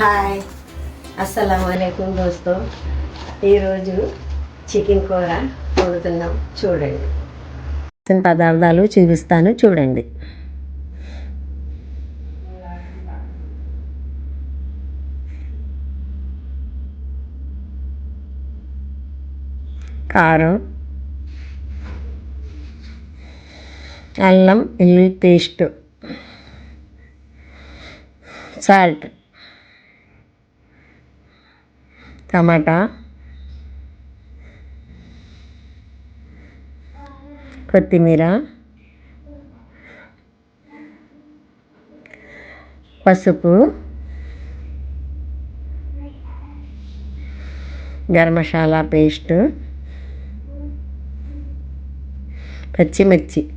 Hi. అస్సలం దోస్తో. ఈరోజు chicken కూర వండుతున్నాం. చూడండి. చిన్న పదార్థాలు చూపిస్తాను చూడండి. కారం అల్లం వెల్లుల్లి పేస్ట్ సాల్ట్. టమాటా. కొత్తిమీర. పసుపు. గరం మసాలా పేస్ట్. పచ్చిమిర్చి.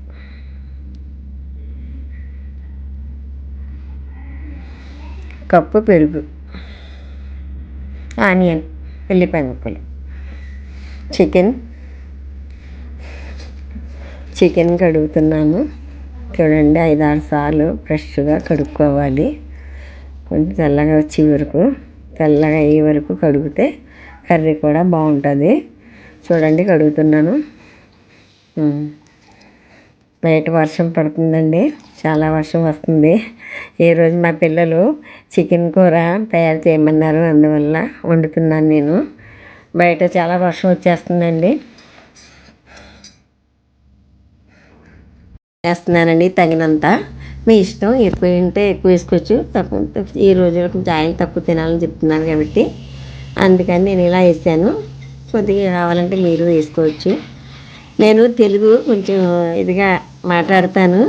కప్పు పెరుగు. ఆనియన్ ఉల్లిపాయ ముక్కలు చికెన్ చికెన్ కడుగుతున్నాను. చూడండి ఐదు ఆరు సార్లు ఫ్రెష్గా కడుక్కోవాలి. కొంచెం తెల్లగా వచ్చే వరకు తెల్లగా అయ్యే వరకు కడిగితే కర్రీ కూడా బాగుంటుంది. చూడండి కడుగుతున్నాను. బయట వర్షం పడుతుందండి. చాలా వర్షం వస్తుంది. ఈరోజు మా పిల్లలు చికెన్ కూర తయారు చేయమన్నారు. అందువల్ల వండుతున్నాను నేను. బయట చాలా వర్షం వచ్చేస్తుందండి. వేస్తున్నానండి తగినంత. మీ ఇష్టం ఎక్కువ ఉంటే ఎక్కువ వేసుకోవచ్చు. తక్కువ ఈ రోజు కొంచెం ఆయిల్ తక్కువ తినాలని చెప్తున్నాను కాబట్టి. అందుకని నేను ఇలా వేసాను. కొద్దిగా కావాలంటే మీరు వేసుకోవచ్చు. నేను తెలుగు కొంచెం ఇదిగా మాట్లాడతాను.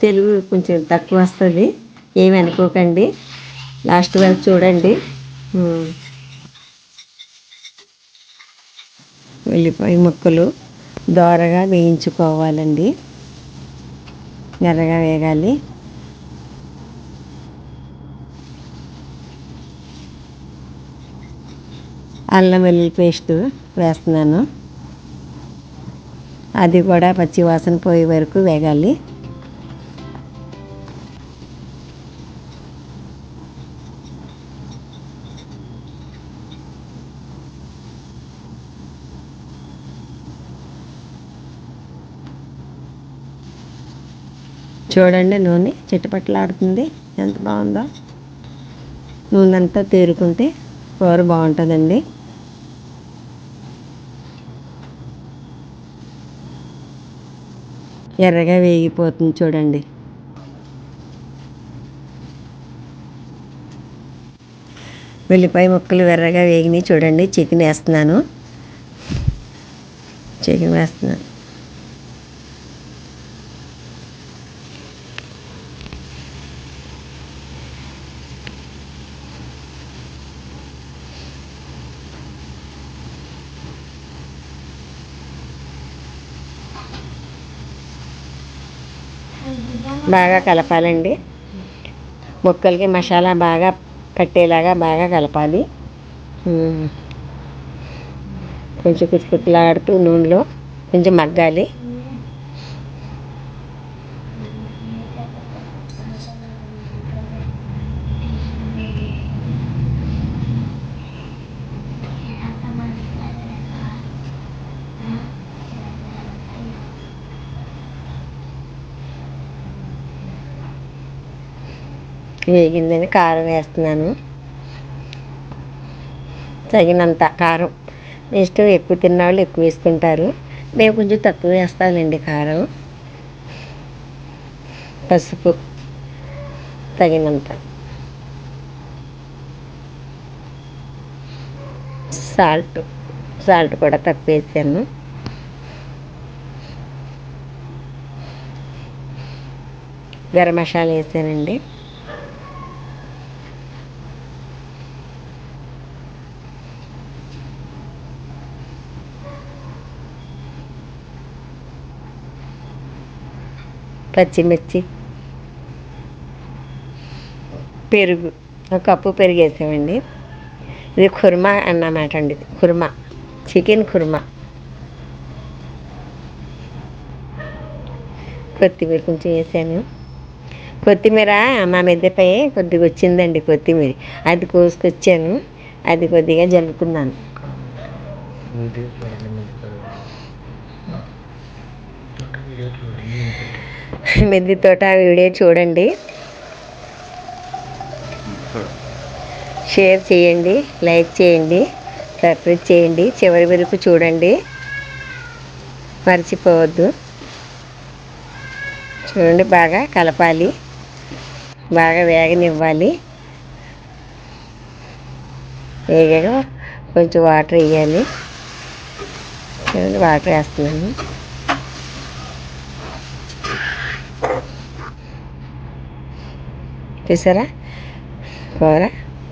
తెలుగు కొంచెం తక్కువ వస్తుంది. ఏమి అనుకోకండి. లాస్ట్ వరకు చూడండి. ఉల్లిపాయ ముక్కలు దోరగా వేయించుకోవాలండి. ఎర్రగా వేగాలి. అల్లం వెల్లుల్లి పేస్ట్ వేస్తున్నాను. అది కూడా పచ్చివాసన పోయే వరకు వేగాలి. చూడండి నూనె చిట్టపట్టలాడుతుంది ఎంత బాగుందో? నూనె అంతా తేరుకుంటే కూర బాగుంటుందండి. ఎర్రగా వేగిపోతుంది చూడండి. వెల్లిపాయ ముక్కలు ఎర్రగా వేగినాయి చూడండి. చికెన్ వేస్తున్నాను. చికెన్ వేస్తున్నాను. బాగా కలపాలండి. ముక్కలకి మసాలా బాగా పట్టేలాగా బాగా కలపాలి. కొంచెం కుచ్చుకుట్లాడుతూ నూనెలో కొంచెం మగ్గాలి. వేగిందని కారం వేస్తున్నాను. తగినంత కారం. ఇష్టం ఎక్కువ తిన్న వాళ్ళు ఎక్కువ వేసుకుంటారు. మేము కొంచెం తక్కువ వేస్తానండి కారం. పసుపు తగినంత. సాల్ట్ సాల్ట్ కూడా తక్కువ వేసాను. గరం మసాలా వేసానండి. పచ్చిమిర్చి పెరుగు ఒక కప్పు పెరుగు వేసామండి. ఇది కుర్మా అన్నమాట అండి ఇది కుర్మా చికెన్ కుర్మా. కొత్తిమీర కొంచెం వేసాను. కొత్తిమీర మా మిద్దెపై కొద్దిగా వచ్చిందండి కొత్తిమీర. అది కోసుకొచ్చాను అది కొద్దిగా జల్లుతున్నాను వీడియో మిద్దె తోట వీడియో చూడండి. షేర్ చేయండి లైక్ చేయండి సబ్స్క్రైబ్ చేయండి చివరి వరకు చూడండి. మర్చిపోవద్దు. చూడండి బాగా కలపాలి. బాగా వేగనివ్వాలి. వేగగా కొంచెం వాటర్ వేయాలి. చూడండి వాటర్ వేస్తున్నాను. చూసారా? కూర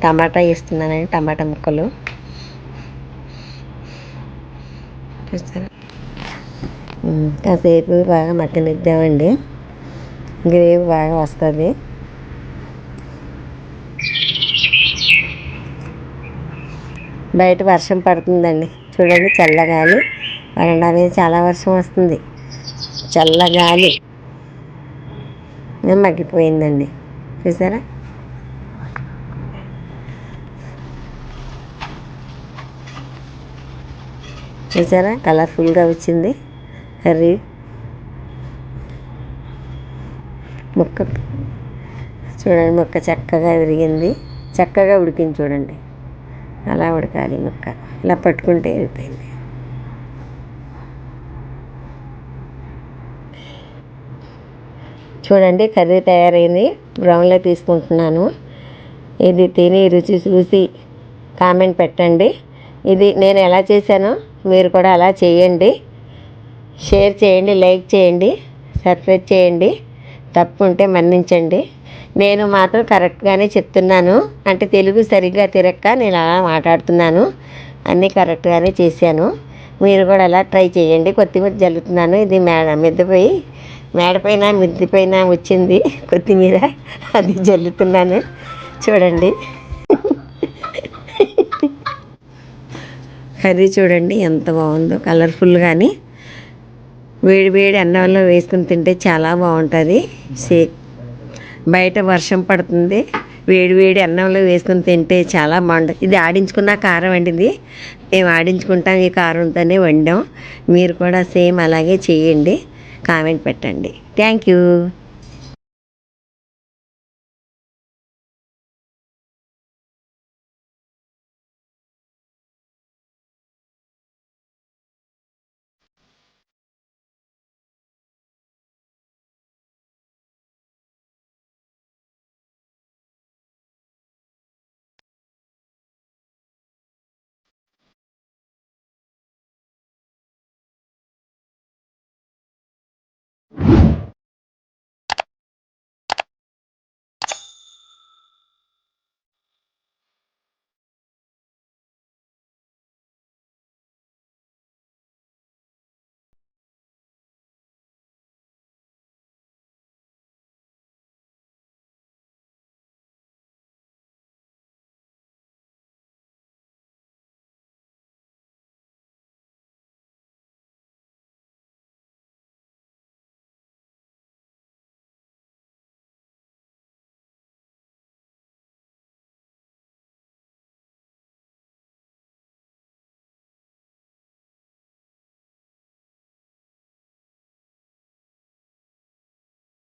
టమాటా వేస్తున్నానండి టమాటా ముక్కలు. చూసారా? కాసేపు బాగా మగ్గనిద్దామండి. గ్రేవీ బాగా వస్తుంది. బయట వర్షం పడుతుందండి. చూడండి చల్లగాలి వరండా మీద చాలా వర్షం వస్తుంది. చల్లగాలి మగ్గిపోయిందండి. చూసారా? చూసారా? కలర్ఫుల్గా వచ్చింది. కర్రీ. ముక్క. చూడండి ముక్క చక్కగా విరిగింది. చక్కగా ఉడికింది చూడండి. అలా ఉడకాలి ముక్క. ఇలా పట్టుకుంటే వెళ్ళిపోయింది. చూడండి కర్రీ తయారైంది. బ్రౌన్లో తీసుకుంటున్నాను. ఇది తిని రుచి చూసి కామెంట్ పెట్టండి. ఇది నేను ఎలా చేశానో మీరు కూడా అలా చేయండి. షేర్ చేయండి లైక్ చేయండి సబ్స్క్రైబ్ చేయండి. తప్పు ఉంటే మన్నించండి. నేను మాత్రం కరెక్ట్గానే చెప్తున్నాను. అంటే తెలుగు సరిగ్గా తిరక్క నేను అలా మాట్లాడుతున్నాను. అన్నీ కరెక్ట్గానే చేశాను. మీరు కూడా అలా ట్రై చేయండి. కొత్తిమీర జల్లుతున్నాను. ఇది మెద్దపోయి మేడపైన మిద్ది పైన వచ్చింది కొత్తిమీర. అది జల్లుతున్నాను. చూడండి. కర్రీ చూడండి ఎంత బాగుందో. కలర్ఫుల్ కానీ వేడి వేడి అన్నంలో వేసుకుని తింటే చాలా బాగుంటుంది. సే బయట వర్షం పడుతుంది. వేడి వేడి అన్నంలో వేసుకుని తింటే చాలా బాగుంటుంది. ఇది ఆడించుకున్న కారం అండి ఇది. మేము ఆడించుకుంటాం ఈ కారంతోనే వండాం. మీరు కూడా సేమ్ అలాగే చేయండి. కామెంట్ పెట్టండి. Thank you.